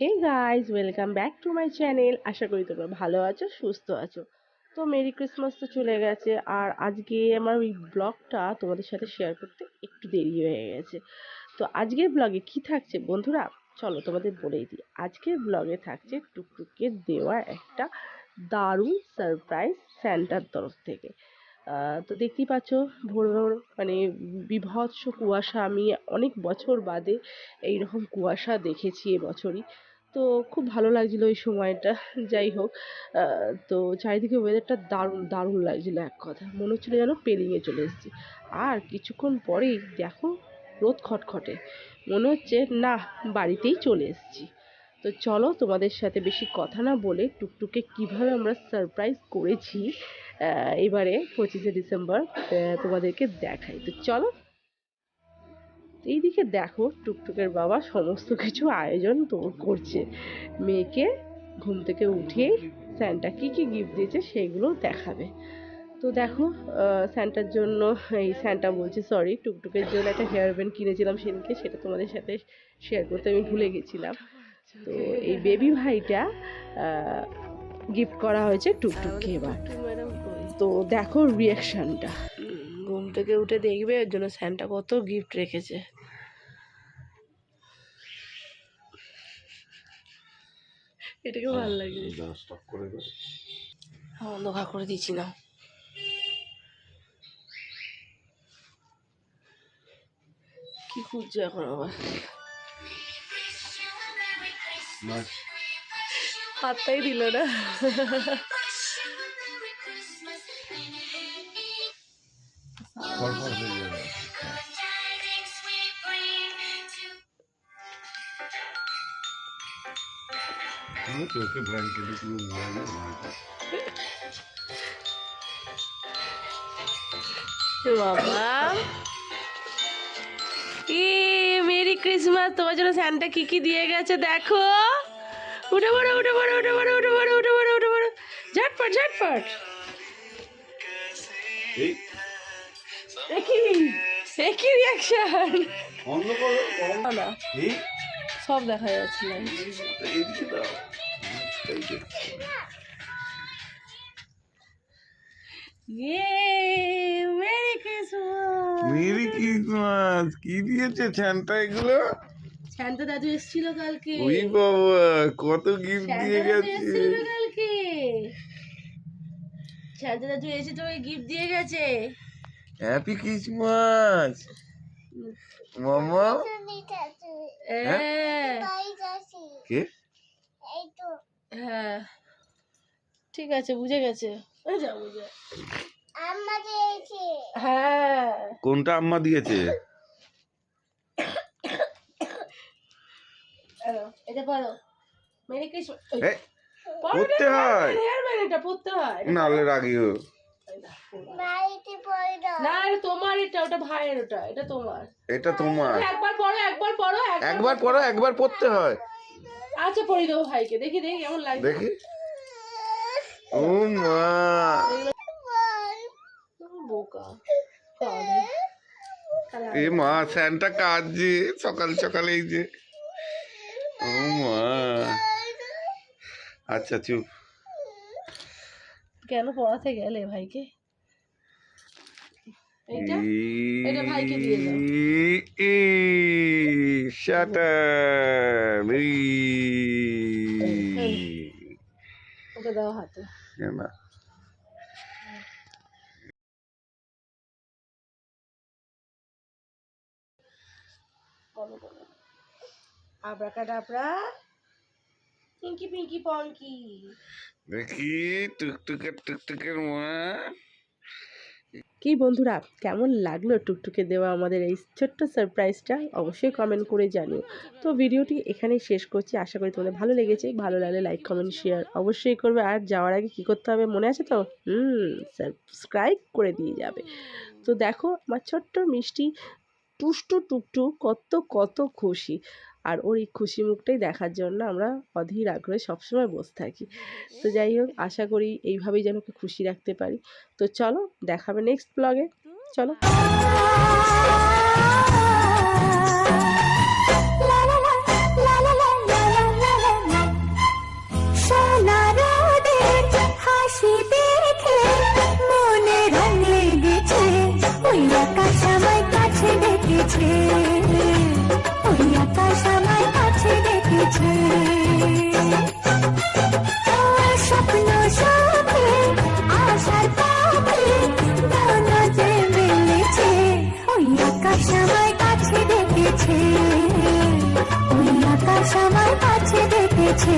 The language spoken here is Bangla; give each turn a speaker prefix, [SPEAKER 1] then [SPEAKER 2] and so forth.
[SPEAKER 1] Hey guys welcome back to my channel আশা করি তোমরা ভালো আছো, সুস্থ আছো। তো মেরি ক্রিসমাস তো চলে গেছে, আর আজকে আমার ওই ব্লগটা তোমাদের সাথে শেয়ার করতে একটু দেরি হয়ে গেছে। তো আজকের ব্লগে কি থাকছে বন্ধুরা? চলো তোমাদের বলেই দিই। আজকের ব্লগে থাকছে টুকটুকে দেওয়া একটা দারুণ সারপ্রাইজ স্যান্টার তরফ থেকে। তো দেখতেই পাচ্ছ, ভোর ভোর মানে বিভৎস কুয়াশা। আমি অনেক বছর বাদে এইরকম কুয়াশা দেখেছি এবছরই তো খুব ভালো লাগছিল ওই সময়টা, যাই হোক। তো চারিদিকে ওয়েদারটা দারুণ দারুণ লাগছিল এক কথা। মনে হচ্ছিল যেন পেরিয়ে চলে এসেছি। আর কিছুক্ষণ পরেই দেখো রোদ খটখটে। মনে হচ্ছে, না, বাড়িতেই চলে এসেছি। তো চলো তোমাদের সাথে বেশি কথা না বলে টুকটুকে কীভাবে আমরা সারপ্রাইজ করেছি এবারে পঁচিশে ডিসেম্বর তোমাদেরকে দেখাই। তো চলো এইদিকে দেখো টুকটুকের বাবা সমস্ত কিছু আয়োজন তো করছে। মেয়েকে ঘুম থেকে উঠিয়ে স্যান্টা কী কী গিফট দিয়েছে সেগুলো দেখাবে। তো দেখো স্যান্টার জন্য, এই স্যান্টা বলছি সরি টুকটুকের জন্য একটা হেয়ার ব্যান্ড কিনেছিলাম সেদিনকে, সেটা তোমাদের সাথে শেয়ার করতে আমি ভুলে গেছিলাম। তো এই বেবি ভাইটা গিফট করা হয়েছে টুকটুককে এবার। তো দেখো রিয়াকশনটা থেকে উঠে দেখবে ওর জন্য স্যান্টা কত গিফট রেখেছে। এটাকে ভালো লাগে। অন্ধকার করে দিচ্ছি না। কি খুঁজছো এখন আবার? পাত্তাই দিল না।
[SPEAKER 2] ফরফর হয়ে যাবে চোখে ব্ল্যাঙ্কেটে পুরো মোবাইলে
[SPEAKER 1] বাবা। ই, মেরি ক্রিসমাস, তোমার জন্য স্যান্টা কি কি দিয়ে গেছে দেখো। উঠে পড়ো উঠে পড়ো উঠে পড়ো উঠে পড়ো উঠে পড়ো উঠে পড়ো। ঝটপট ঝটপট। একই একই রিয়াকশন
[SPEAKER 2] করো কম
[SPEAKER 1] না
[SPEAKER 2] এই
[SPEAKER 1] সব দেখা যাচ্ছে না।
[SPEAKER 2] এইদিকে দাও।
[SPEAKER 1] ইয়ে মেরি ক্রিসমাস।
[SPEAKER 2] কি দিয়েছে ছানটা এগুলো?
[SPEAKER 1] শান্ত দাদু এসেছিল কালকে।
[SPEAKER 2] ওই বাবা কত গিফট দিয়ে গেছে।
[SPEAKER 1] কালকে। শান্ত দাদু এসে তোমাকে গিফট দিয়ে গেছে।
[SPEAKER 2] হ্যাপি ক্রিসমাস মামা
[SPEAKER 1] হ্যাঁ।
[SPEAKER 2] কে?
[SPEAKER 1] হ্যাঁ। ঠিক আছে বুঝে গেছে। যা বুঝে হ্যাঁ।
[SPEAKER 2] কোনটা আম্মা দিয়েছে?
[SPEAKER 1] এটা পড়ো মেরি ক্রিসমাস
[SPEAKER 2] পড়তে হয়।
[SPEAKER 1] হয়।
[SPEAKER 2] নালে রাগিও
[SPEAKER 1] না তোমার এটা ওটা ভাইয়ের ওটা এটা তোমার।
[SPEAKER 2] এটা তোমার।
[SPEAKER 1] একবার পড়ো একবার পড়ো
[SPEAKER 2] একবার পড়ো। একবার পড়তে হয়।
[SPEAKER 1] আচ্ছা পড়ি দেবো ভাইকে। দেখি দেখি কেমন
[SPEAKER 2] দেখি। ও মা।
[SPEAKER 1] বোকা।
[SPEAKER 2] এ মা স্যান্টা কাজে সকাল সকাল এই যে। ও মা। আচ্ছা চুপ।
[SPEAKER 1] কেন পড়াতে গেলে ভাইকে? এটা ভাইকে দিয়ে দাও।
[SPEAKER 2] শাটার
[SPEAKER 1] ওকে দাও হাতে।
[SPEAKER 2] না
[SPEAKER 1] আবরাকাডাবরা পিঙ্কি পিঙ্কি পঙ্কি
[SPEAKER 2] দেখি টুকটুকের টুকটুকের মা।
[SPEAKER 1] কি বন্ধুরা কেমন লাগল টুকটুকে দেওয়া আমাদের এই ছোট্ট সারপ্রাইজটা অবশ্যই কমেন্ট করে জানিও। তো ভিডিওটি এখানেই শেষ করছি। আশা করি তোমাদের ভালো লেগেছে। ভালো লাগলে লাইক কমেন্ট শেয়ার অবশ্যই করবে। আর যাওয়ার আগে কি করতে হবে মনে আছে তো? হুম সাবস্ক্রাইব করে দিয়ে যাবে। তো দেখো আমার ছোট্ট মিষ্টি টুষ্টু টুকটু কত কত খুশি। আর ওর এই খুশি মুখটাই দেখার জন্য আমরা অধীর আগ্রহে সবসময় বসে থাকি। তো যাই হোক, আশা করি এইভাবেই যেন খুশি রাখতে পারি। তো চলো, দেখাবে নেক্সট ব্লগে চলো।
[SPEAKER 3] দেখেছি আমার কাছে ডেকেছে